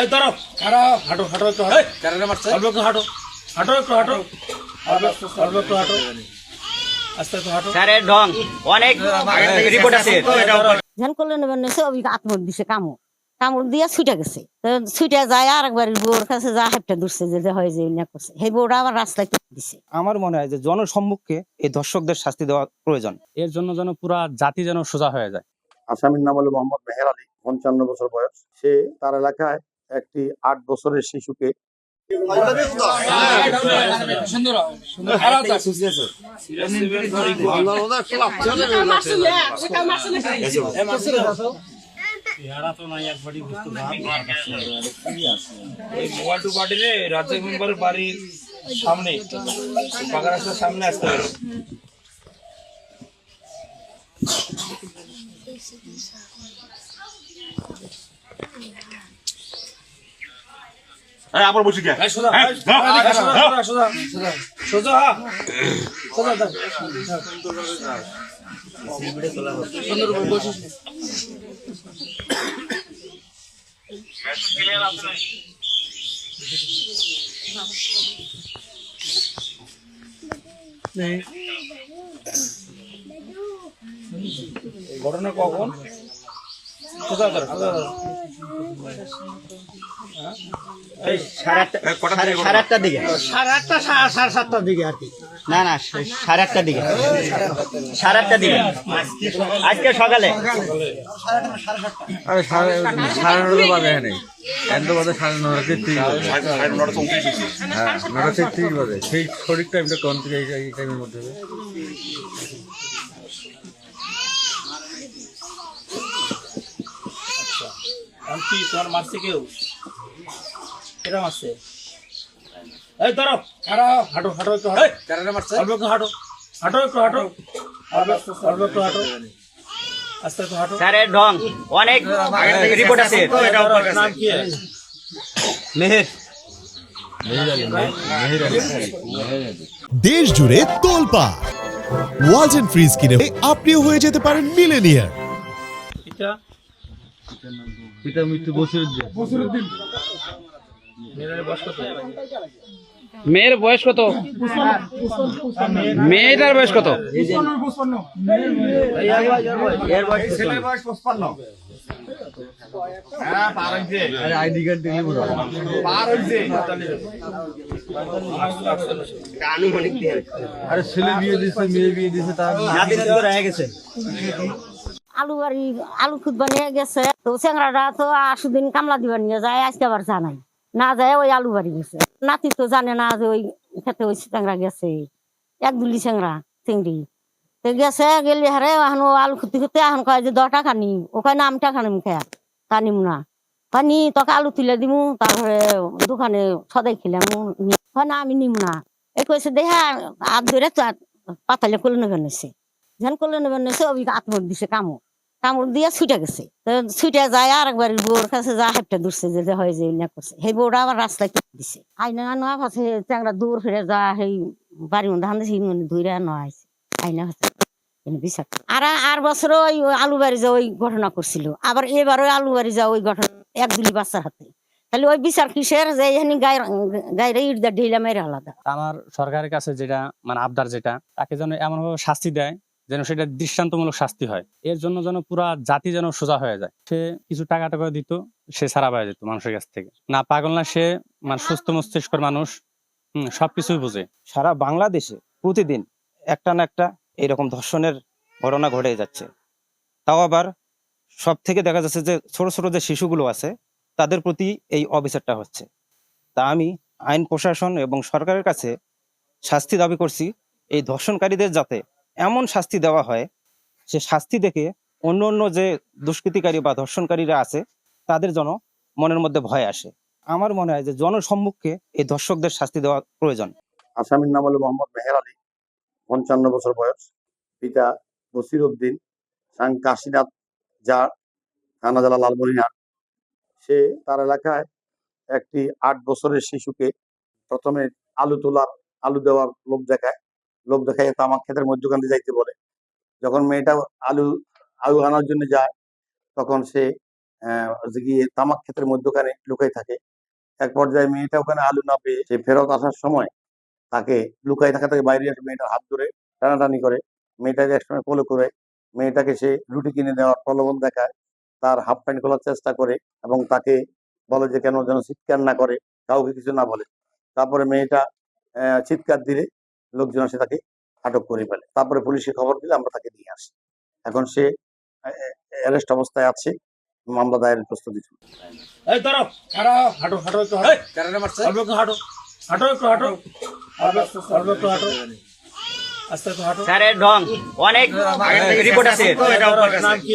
এই ধরো খাড়া হাঁটো হাঁটো একটু হাঁটো। অল্প একটু হাঁটো হাঁটো একটু হাঁটো। অল্প একটু হাঁটো। আস্তে একটু হাঁটো। স্যারের ঢং। অনেক রিপোর্ট আছে। ধ্যান করলে নেবেন নেছে ওই আত্মর দিছে কামড়। কামড় দিয়ে ছুটে গেছে। তো ছুটে যায় আর একবার বউর কাছে যা হেপটা ধরছে যে হয় যে না করছে। সেই বউটা আবার রাস্তায় দিছে। আমার মনে হয় যে জনসম্মুখে এই দর্শকদের শাস্তি দেওয়া প্রয়োজন। এর জন্য যেন পুরা জাতি যেন সোজা হয়ে যায়। আসামির নাম হলো মোহাম্মদ মেহের আলী। পঞ্চান্ন বছর বয়স। সে তার এলাকায় একটি আট বছরের শিশুকে রাজ্জাক বাড়ির সামনে রাস্তার সামনে আসতে হবে আবার বসে গে সোজা সোজা সোজা হ্যাঁ ঘটনা কখন? সোজা ধরো সোজা ধরো এই সাড়ে আটটা সাড়ে সাড়ে আটটার দিকে। সাড়ে আটটা সাড়ে সাড়ে সাতটার দিকে আর কি। না না সাড়ে আটটার দিকে। সাড়ে আটটার দিকে। আজকে সকালে? সাড়ে নটা বাজে এখানে। এত বাজে সাড়ে নটা তেত্রিশ হ্যাঁ নটা তেত্রিশ বাজে। সেই সঠিক টাইমটা কোন থেকে এই টাইমের মধ্যে হবে? আমি কি তোমার মারছে কেউ? কেটা মারছে? এই ধরো হাঁটো হাঁটো একটু হাঁটো। অল্প একটু হাঁটো হাঁটো একটু হাঁটো। অল্প অল্প একটু হাঁটো। আস্তে একটু হাঁটো। স্যারের ঢং। অনেক রিপোর্ট আছে। নাম কি? মেহের। দেশ জুড়ে তোলপা। ওয়াজ এন্ড ফ্রিজ কিনে আপনিও হয়ে যেতে পারেন মিলেনিয়ার। এটা? পিতা মৃত্যু বছরের দিন মেয়ের বয়স কত? মেয়ের বয়স কত? মেয়েটার বয়স কত? আরে আইডি কার্ড আরে ছেলে বিয়ে দিছে মেয়ে বিয়ে দিছে তার গেছে। আলু বাড়ি আলু খুদবা নিয়ে গেছে। তো চেংরাটা তো আশু দিন কামলা দিবা নিয়ে যায়, আজকে আবার জানাই না যায় ওই আলু বাড়ি গেছে। নাতি তো জানে না যে ওই খেতে ওই চেংরা গেছে। এক দুলি চেংরা চিংড়ি। তো গেছে, গেলি হারে এখন আলু খুঁতি খুঁতে এখন কয় যে দশ টাকা নিম। ও কয় না, আমি টাকা নিম খেয়া তা নিম না। নি, তোকে আলু তুলে দিমু, তারপরে দোকানে সদাই খেলাম। না, আমি নিম না। এই কইছে দেখা আর ধরে তো পাতালে করলে নেবেন নিছে ধ্যান করলে নেবেন ওই আত্মর দিছে কামড়। কামড় দিয়া ছুটে গেছে। ছুটে যায় আর একবার বউর কাছে যা হেপটা ধরছে যে হয় যে না করছে। সেই বউটা আবার রাস্তায় তুলে দিছে। আইনা না আছে চ্যাংরা দূর ফিরে যা সেই বাড়ির মধ্যে হান দিছে ধুইরা নয় আইছে আইনা হচ্ছে বিচার আর আর বছর ওই ওই আলু বাড়ি যা ওই ঘটনা করছিল। আবার এবার ওই আলু বাড়ি যা ওই ঘটনা এক দুলি বাচ্চার হাতে। তাহলে ওই বিচার কিসের? যে এখানে গায়ের গায়ের ইট দা ঢিলা মেরে আলাদা। আমার সরকারের কাছে যেটা মানে আবদার যেটা, তাকে যেন এমনভাবে শাস্তি দেয় যেন সেটা দৃষ্টান্তমূলক শাস্তি হয়। এর জন্য যেন পুরা জাতি যেন সোজা হয়ে যায়। সে কিছু টাকা টাকা দিত, সে সারা পাওয়া যেত মানুষের কাছ থেকে। না পাগল না সে মানে সুস্থ মস্তিষ্কর মানুষ, হম, সবকিছুই বুঝে। সারা বাংলাদেশে প্রতিদিন একটা না একটা এরকম ধর্ষণের ঘটনা ঘটে যাচ্ছে। তাও আবার সব থেকে দেখা যাচ্ছে যে ছোট ছোট যে শিশুগুলো আছে, তাদের প্রতি এই অবিচারটা হচ্ছে। তা আমি আইন প্রশাসন এবং সরকারের কাছে শাস্তি দাবি করছি, এই ধর্ষণকারীদের যাতে এমন শাস্তি দেওয়া হয়, সে শাস্তি দেখে অন্য অন্য যে দুষ্কৃতিকারী বা ধর্ষণকারীরা আছে, তাদের যেন মনের মধ্যে ভয় আসে। আমার মনে হয় যে জনসম্মুখে এই ধর্ষকদের শাস্তি দেওয়া প্রয়োজন। আসামির নাম হলো মোহাম্মদ মেহের আলী, পঞ্চান্ন বছর বয়স, পিতা বসির উদ্দিন, সাং কাশীনাথ যা থানা জেলা লালমনিরহাট। সে তার এলাকায় একটি আট বছরের শিশুকে প্রথমে আলু তোলার, আলু দেওয়ার লোভ দেখায়। লোভ দেখায় তামাক ক্ষেতের মধ্যখান দিয়ে যাইতে বলে। যখন মেয়েটা আলু আলু আনার জন্য যায়, তখন সে গিয়ে তামাক ক্ষেতের মধ্যখানে লুকাই থাকে। এক পর্যায়ে মেয়েটা ওখানে আলু না পেয়ে সে ফেরত আসার সময় তাকে লুকাই থাকা থেকে বাইরে এসে মেয়েটার হাত ধরে টানাটানি করে। মেয়েটাকে একসময় কোলে করে, মেয়েটাকে সে রুটি কিনে দেওয়ার প্রলোভন দেখায়, তার হাফ প্যান্ট খোলার চেষ্টা করে এবং তাকে বলে যে কেন যেন চিৎকার না করে, কাউকে কিছু না বলে। তারপরে মেয়েটা চিৎকার দিলে লোকজন এসে তাকে আটক করে ফেলে। তারপরে পুলিশে খবর দিলে আমরা তাকে নিয়ে আসি। এখন সে অ্যারেস্ট অবস্থায় আছে মামলা দায়ের প্রস্তুতি চলছে। এই ধরো খাড়া হও, হাঁটো হাঁটো একটু হাঁটো। অল্প একটু হাঁটো হাঁটো একটু হাঁটো। অল্প অল্প একটু হাঁটো। আস্তে একটু হাঁটো। স্যারের ঢং। অনেক রিপোর্ট আছে। নাম কি?